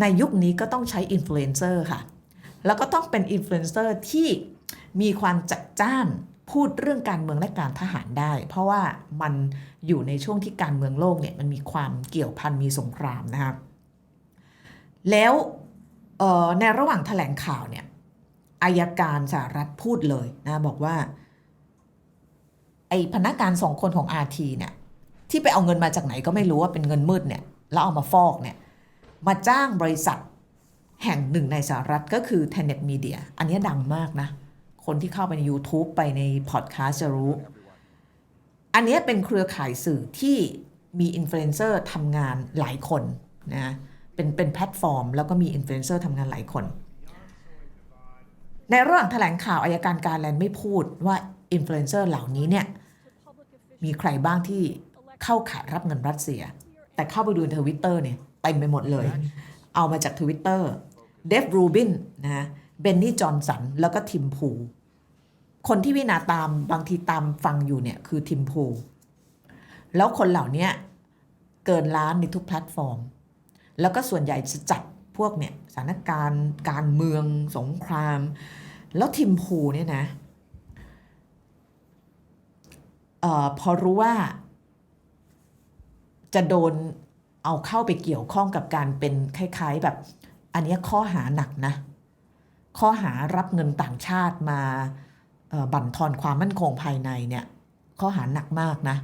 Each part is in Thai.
ในยุคนี้ก็ต้องใช้อินฟลูเอนเซอร์ค่ะ แล้วก็ต้องเป็นอินฟลูเอนเซอร์ที่มีความจัดจ้านพูดเรื่องการเมืองและการทหารได้ เพราะว่ามันอยู่ในช่วงที่การเมืองโลกเนี่ยมันมีความเกี่ยวพันมีสงครามนะครับแล้วในระหว่างแถลงข่าวเนี่ยอายการสหรัฐพูดเลยนะบอกว่า ไอพนักงานสองคนของ RT เนี่ยที่ไปเอาเงินมาจากไหนก็ไม่รู้ว่าเป็นเงินมืดเนี่ยแล้วเอามาฟอกเนี่ย มาจ้างบริษัทแห่งหนึ่งในสหรัฐก็คือ Tenet Media อันนี้ดังมากนะ คนที่เข้าไปใน YouTube ไปในพอดแคสต์จะรู้ อันนี้เป็นเครือข่ายสื่อที่มีอินฟลูเอนเซอร์ทำงานหลายคนนะเป็นเป็นแพลตฟอร์ม แล้วก็มีอินฟลูเอนเซอร์ทำงานหลายคน ในระหว่างแถลงข่าวอายการการแลนด์ไม่พูดว่าอินฟลูเอนเซอร์เหล่านี้เนี่ยมีใครบ้างที่เข้าขายรับเงินรัสเซีย แต่เข้าไปดูในทวิตเตอร์เนี่ย ต็มไปหมดเลย เอามาจากทวิตเตอร์เดฟรูบินนะเบนนี่จอห์นสันแล้วก็ทิมพู คนที่วินาตามบางทีตามฟังอยู่เนี่ยคือทิมพู แล้วคนเหล่านี้เกินล้านในทุกแพลตฟอร์ม แล้วก็ส่วนใหญ่จะจัดพวกเนี่ยสถานการณ์การเมืองสงคราม แล้วทิมพูเนี่ยนะเออพอรู้ว่าจะโดน เอาเข้าไปเกี่ยวข้องกับการเป็นคล้าย ๆ แบบ อันนี้ข้อหาหนักนะ ข้อหารับเงินต่างชาติมาบั่นทอนความมั่นคงภายในเนี่ย ข้อหาหนักมากนะ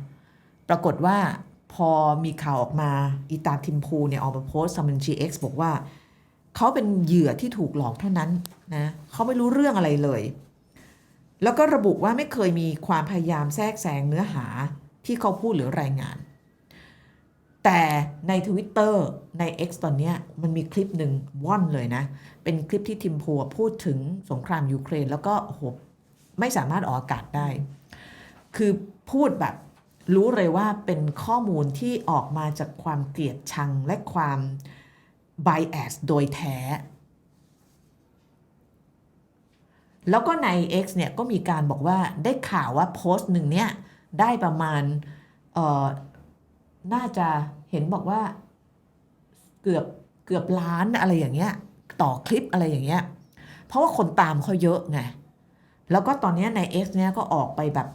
ปรากฏว่าพอมีข่าวออกมาอีตาทิมพูเนี่ยออกมาโพสต์ทำเป็น GX บอกว่า เขาเป็นเหยื่อที่ถูกหลอกเท่านั้นนะเขาไม่รู้เรื่องอะไรเลย แล้วก็ระบุว่าไม่เคยมีความพยายามแทรกแซงเนื้อหาที่เขาพูดหรือรายงาน แต่ใน Twitter ใน X ตอนนี้มันมีคลิปหนึ่งว่อนเลยนะ เป็นคลิปที่ทิมพัวพูดถึงสงครามยูเครน แล้วก็โอ้โหไม่สามารถออกอากาศได้ คือพูดแบบรู้เลยว่าเป็นข้อมูลที่ออกมาจากความเกลียดชังและความ bias โดยแท้ แล้วก็ใน X เนี่ยก็มีการบอกว่าได้ข่าวว่าโพสต์หนึ่งเนี่ยได้ประมาณเอ่อ น่าจะเห็นบอกว่าเกือบเกือบล้านอะไรอย่างเงี้ย ต่อคลิปอะไรอย่างเงี้ย เพราะว่าคนตามเขาเยอะไง แล้วก็ตอนนี้ใน X เนี่ยก็ออกไปแบบ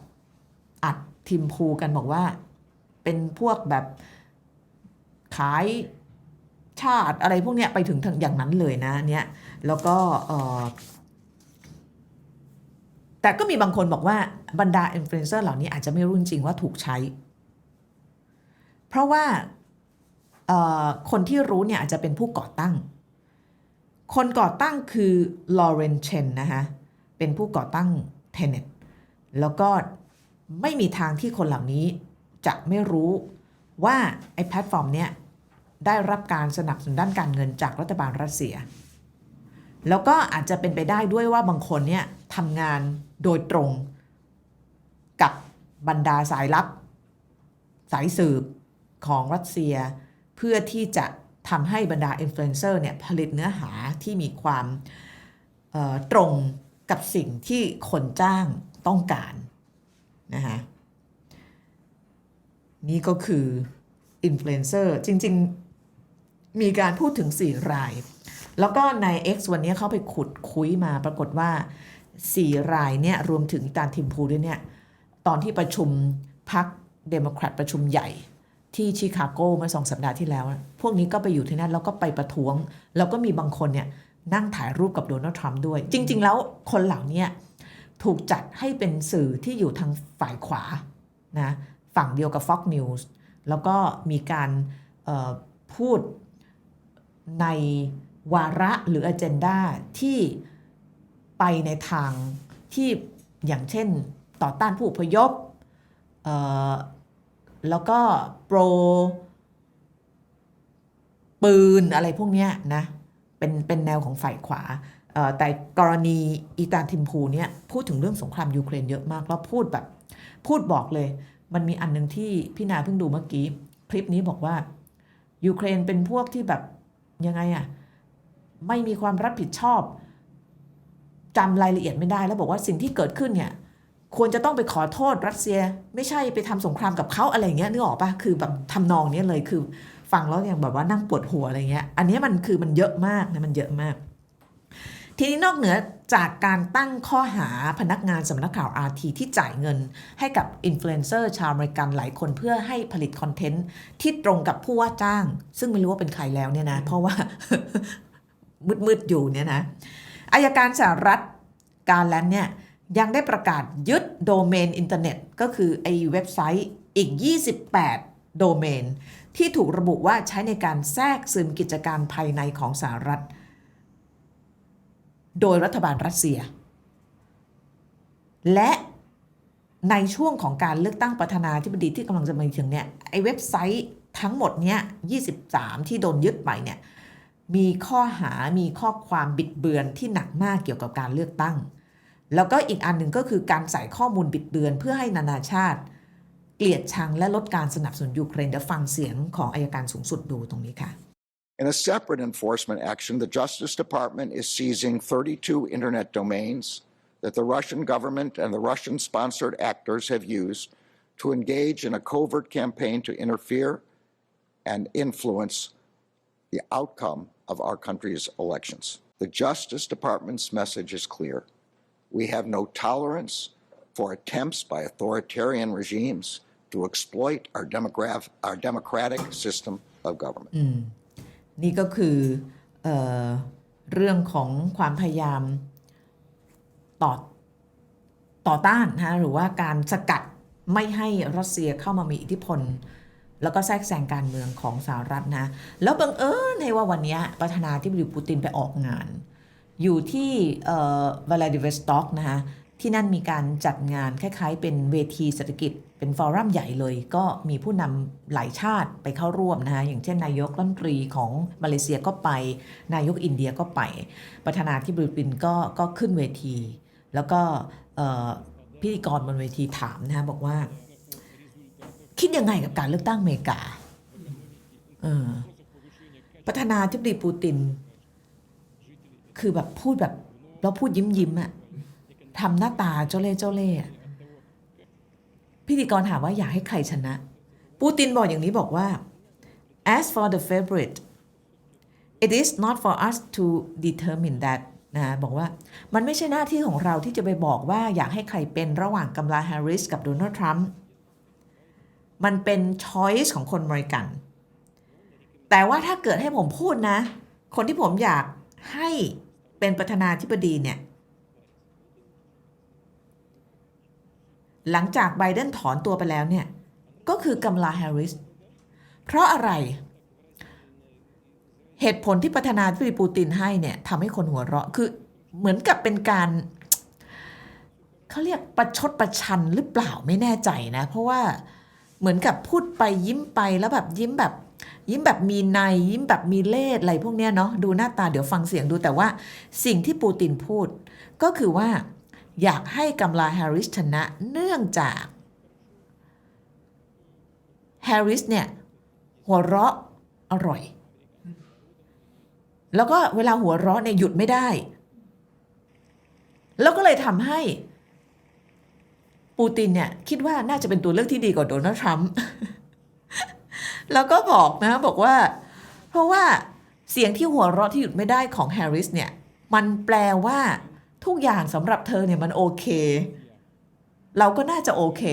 อัดทิมพูกันบอกว่า เป็นพวกแบบขายชาติอะไรพวกเนี้ยไปถึงถึงอย่างนั้นเลยนะเนี่ยแล้วก็เออแต่ก็มีบางคนบอกว่าบรรดาอินฟลูเอนเซอร์เหล่านี้อาจจะไม่รู้จริงว่าถูกใช้ เพราะว่าคนที่รู้เนี่ยอาจจะเป็นผู้ก่อตั้ง คนก่อตั้งคือลอเรนเชนนะคะเป็นผู้ก่อตั้ง Tenet แล้วก็ไม่มีทางที่คนเหล่านี้จะไม่รู้ว่าไอ้แพลตฟอร์มเนี้ยได้รับการสนับสนุนด้านการเงินจากรัฐบาลรัสเซีย แล้วก็อาจจะเป็นไปได้ด้วยว่าบางคนเนี่ยทำงานโดยตรงกับบรรดาสายลับ สายสืบ ของรัสเซีย เพื่อที่จะทำให้บรรดาอินฟลูเอนเซอร์เนี่ยผลิตเนื้อหาที่มีความตรงกับสิ่งที่คนจ้างต้องการนะคะนี่ก็คืออินฟลูเอนเซอร์จริง ๆ มีการพูดถึง 4 ราย แล้วก็ใน X วันนี้เขาไปขุดคุยมาปรากฏว่า 4 รายเนี่ยรวมถึงตาทิมพูด้วยเนี่ย ตอนที่ประชุมพักเดโมแครตประชุมใหญ่ ที่ชิคาโกเมื่อสองสัปดาห์ที่แล้ว พวกนี้ก็ไปอยู่ที่นั่นแล้วก็ไปประท้วง แล้วก็มีบางคนเนี่ยนั่งถ่ายรูปกับโดนัลด์ทรัมป์ด้วย จริง ๆ แล้วคนเหล่านี้ถูกจัดให้เป็นสื่อที่อยู่ทางฝ่ายขวานะฝั่งเดียวกับ Fox News แล้วก็มีการพูดในวาระหรือ agenda ที่ไปในทางที่อย่างเช่นต่อต้านผู้พยพ แล้วก็โปร ปืนอะไรพวกเนี้ยนะ เป็นเป็นแนวของฝ่ายขวา แต่กรณีอีตาทิมพูเนี่ยพูดถึงเรื่องสงครามยูเครนเยอะมาก แล้วพูดแบบพูดบอกเลย มันมีอันหนึ่งที่พี่นาเพิ่งดูเมื่อกี้ คลิปนี้บอกว่ายูเครนเป็นพวกที่แบบยังไงอะไม่มีความรับผิดชอบจำรายละเอียดไม่ได้แล้วบอกว่าสิ่งที่เกิดขึ้นเนี่ย ควรจะต้องไปขอโทษรัสเซีย ไม่ใช่ไปทำสงครามกับเขาอะไรอย่างเงี้ยนึกออกปะคือแบบทำนองเนี้ยเลยคือฟังแล้วยังแบบว่านั่งปวดหัวอะไรเงี้ย อันนี้มันคือมันเยอะมากนะมันเยอะมาก ทีนี้นอกเหนือจากการตั้งข้อหาพนักงานสำนักข่าว RT ที่จ่ายเงินให้กับอินฟลูเอนเซอร์ชาวอเมริกันหลายคนเพื่อให้ผลิตคอนเทนต์ที่ตรงกับผู้ว่าจ้าง ซึ่งไม่รู้ว่าเป็นใครแล้วเนี่ยนะ เพราะว่ามืดๆอยู่เนี่ยนะอายการสหรัฐการแลนด์เนี่ย ยังได้ประกาศยึดโดเมนอินเทอร์เน็ตก็คือไอเว็บไซต์อีก 28 โดเมน ที่ถูกระบุว่าใช้ในการแทรกซึมกิจการภายในของสหรัฐ โดยรัฐบาลรัสเซีย และในช่วงของการเลือกตั้งประธานาธิบดีที่กำลังจะมาถึงเนี่ยไอเว็บไซต์ทั้งหมดเนี้ย23 ที่โดนยึดไปเนี่ยมีข้อหามีข้อความบิดเบือนที่หนักมากเกี่ยวกับการเลือกตั้ง แล้วก็อีกอันหนึ่งก็คือการใส่ข้อมูลบิดเบือนเพื่อให้นานาชาติ เกลียดชังและลดการสนับสนุนยูเครนเดี๋ยวฟังเสียงของอายการสูงสุดดูตรงนี้ค่ะ In a separate enforcement action, the Justice Department is seizing 32 internet domains that the Russian government and the Russian sponsored actors have used to engage in a covert campaign to interfere and influence the outcome of our country's elections. The Justice Department's message is clear. We have no tolerance for attempts by authoritarian regimes to exploit our, demograph- our democratic system of government. นี่ก็คือเออเรื่องของความพยายามต่อต่อต้านนะหรือว่าการสกัดไม่ให้รัสเซียเข้ามามีอิทธิพล แล้วก็แทรกแซงการเมืองของสหรัฐนะ แล้วบังเอิญในว่าวันนี้ประธานาธิบดีปูตินไปออกงาน อยู่ที่เอ่อวลาดิเวสต็อกนะคะที่นั่นมีการจัดงานคล้ายๆ เป็นเวทีเศรษฐกิจ เป็นฟอรัมใหญ่เลย ก็มีผู้นำหลายชาติไปเข้าร่วมนะคะอย่างเช่นนายกรัฐมนตรีของมาเลเซียก็ไป นายกอินเดียก็ไป ประธานาธิบดีปินก็ก็ขึ้นเวที แล้วก็พิธีกรบนเวทีถามนะคะบอกว่า คิดยังไงกับการเลือกตั้งอเมริกาประธานาธิบดีปูติน คือแบบพูดแบบแล้วพูดยิ้มยิ้มอะทำหน้าตาเจ้าเล่เจ้าเล่อะพิธีกรถามว่าอยากให้ใครชนะ ปูตินบอกอย่างนี้บอกว่า as for the favorite it is not for us to determine that นะบอกว่ามันไม่ใช่หน้าที่ของเราที่จะไปบอกว่าอยากให้ใครเป็นระหว่างกัมลาแฮร์ริสกับโดนัลด์ทรัมป์มันเป็น choice ของคนอเมริกัน แต่ว่าถ้าเกิดให้ผมพูดนะ คนที่ผมอยากให้ เป็นประธานาธิบดีเนี่ย หลังจากไบเดนถอนตัวไปแล้วเนี่ย ก็คือกัมลาแฮร์ริส เพราะอะไร เหตุผลที่ประธานาธิบดีปูตินให้เนี่ยทำให้คนหัวเราะคือเหมือนกับเป็นการเขาเรียกประชดประชันหรือเปล่าไม่แน่ใจนะ เพราะว่าเหมือนกับพูดไปยิ้มไปแล้วแบบยิ้มแบบ ยิ้มแบบมีในยยิ้มแบบมีเล่ห์อะไรพวกเนี้ยเนาะดูหน้าตาเดี๋ยวฟังเสียงดูแต่ว่าสิ่งที่ปูตินพูด ก็คือว่าอยากให้กัมลาแฮร์ริสชนะเนื่องจากแฮร์ริสเนี่ยหัวเราะอร่อย แล้วก็เวลาหัวเราะเนี่ยหยุดไม่ได้ แล้วก็เลยทำให้ปูตินเนี่ยคิดว่าน่าจะเป็นตัวเลือกที่ดีกว่าโดนัลด์ทรัมป์ แล้วก็บอกนะบอกว่า เพราะว่าเสียงที่หัวเราะที่หยุดไม่ได้ของแฮร์ริสเนี่ย มันแปลว่าทุกอย่างสำหรับเธอเนี่ยมันโอเค เราก็น่าจะโอเค